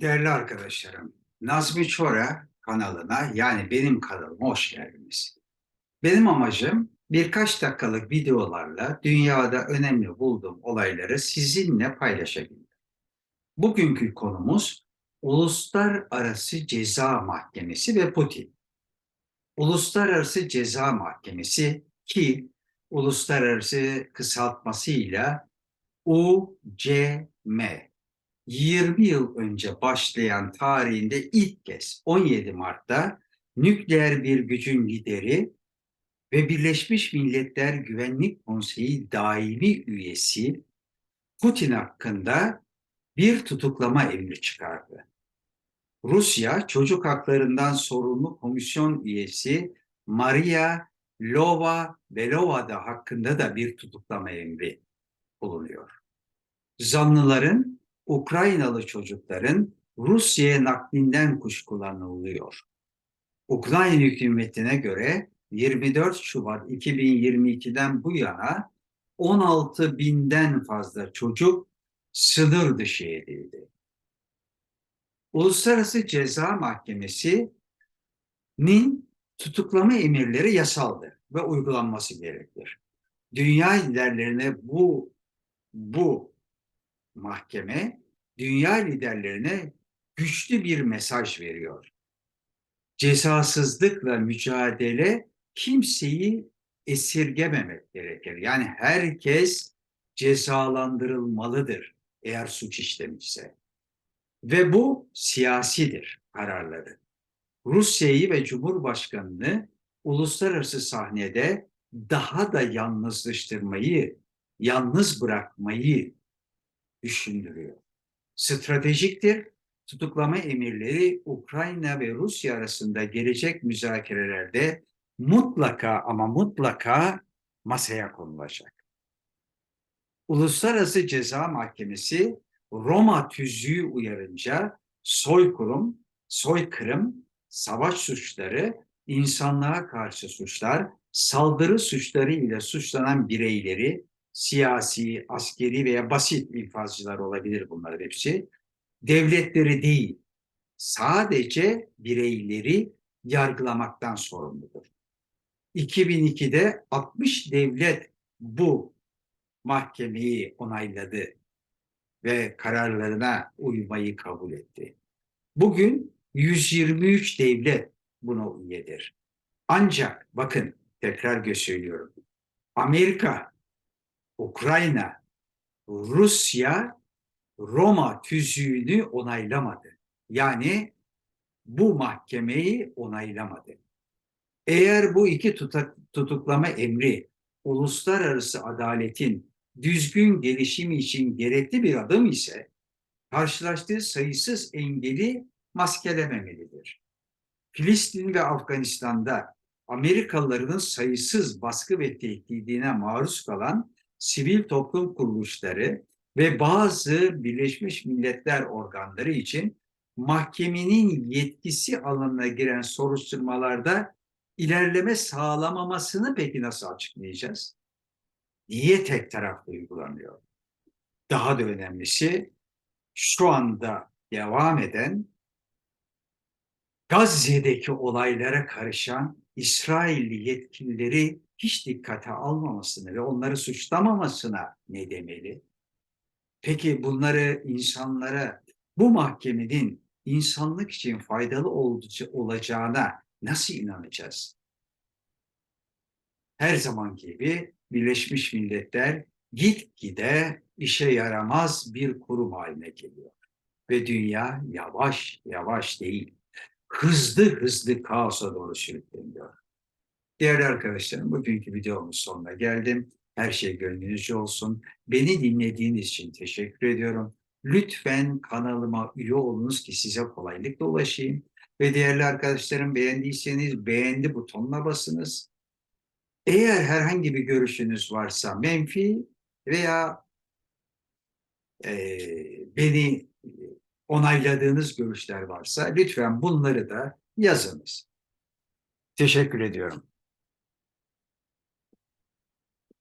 Değerli arkadaşlarım, Nazmi Çora kanalına yani benim kanalıma hoş geldiniz. Benim amacım birkaç dakikalık videolarla dünyada önemli bulduğum olayları sizinle paylaşabilmek. Bugünkü konumuz Uluslararası Ceza Mahkemesi ve Putin. Uluslararası Ceza Mahkemesi ki uluslararası kısaltmasıyla UCM 20 yıl önce başlayan tarihinde ilk kez 17 Mart'ta nükleer bir gücün lideri ve Birleşmiş Milletler Güvenlik Konseyi daimi üyesi Putin hakkında bir tutuklama emri çıkardı. Rusya çocuk haklarından sorumlu komisyon üyesi Maria Lova Belova da hakkında da bir tutuklama emri bulunuyor. Zanlıların Ukraynalı çocukların Rusya'ya naklinden kuşkulanılıyor. Ukrayna hükümetine göre 24 Şubat 2022'den bu yana 16 binden fazla çocuk sınır dışı edildi. Uluslararası Ceza Mahkemesi'nin tutuklama emirleri yasaldır ve uygulanması gerekir. Dünya liderlerine bu bu mahkeme dünya liderlerine güçlü bir mesaj veriyor. Cezasızlıkla mücadele kimseyi esirgememek gerekir. Yani herkes cezalandırılmalıdır eğer suç işlemişse. Ve bu siyasidir kararları. Rusya'yı ve Cumhurbaşkanı'nı uluslararası sahnede daha da yalnızlaştırmayı, yalnız bırakmayı düşündürüyor. Stratejiktir. Tutuklama emirleri Ukrayna ve Rusya arasında gelecek müzakerelerde mutlaka ama mutlaka masaya konulacak. Uluslararası Ceza Mahkemesi Roma tüzüğü uyarınca soykırım, soykırım, savaş suçları, insanlığa karşı suçlar, saldırı suçları ile suçlanan bireyleri siyasi, askeri veya basit infazcılar olabilir bunların hepsi. Devletleri değil, sadece bireyleri yargılamaktan sorumludur. 2002'de 60 devlet bu mahkemeyi onayladı ve kararlarına uymayı kabul etti. Bugün 123 devlet buna üyedir. Ancak bakın tekrar söylüyorum. Amerika Ukrayna, Rusya Roma tüzüğünü onaylamadı. Yani bu mahkemeyi onaylamadı. Eğer bu iki tutuklama emri uluslararası adaletin düzgün gelişimi için gerekli bir adım ise karşılaştığı sayısız engeli maskelememelidir. Filistin ve Afganistan'da Amerikalıların sayısız baskı ve tehdidine maruz kalan sivil toplum kuruluşları ve bazı Birleşmiş Milletler organları için mahkemenin yetkisi alanına giren soruşturmalarda ilerleme sağlamamasını peki nasıl açıklayacağız? Niye tek taraflı uygulanıyor? Daha da önemlisi şu anda devam eden Gazze'deki olaylara karışan İsrailli yetkilileri hiç dikkate almamasını ve onları suçlamamasına ne demeli? Peki bunları insanlara bu mahkemenin insanlık için faydalı olacağına nasıl inanacağız? Her zaman gibi Birleşmiş Milletler gitgide işe yaramaz bir kurum haline geliyor. Ve dünya yavaş yavaş değil, hızlı hızlı kaosa doğru sürükleniyor. Değerli arkadaşlarım, bugünkü videomun sonuna geldim. Her şey gönlünüzce olsun. Beni dinlediğiniz için teşekkür ediyorum. Lütfen kanalıma üye olunuz ki size kolaylıkla ulaşayım. Ve değerli arkadaşlarım beğendiyseniz beğendi butonuna basınız. Eğer herhangi bir görüşünüz varsa menfi veya e, beni onayladığınız görüşler varsa lütfen bunları da yazınız. Teşekkür ediyorum.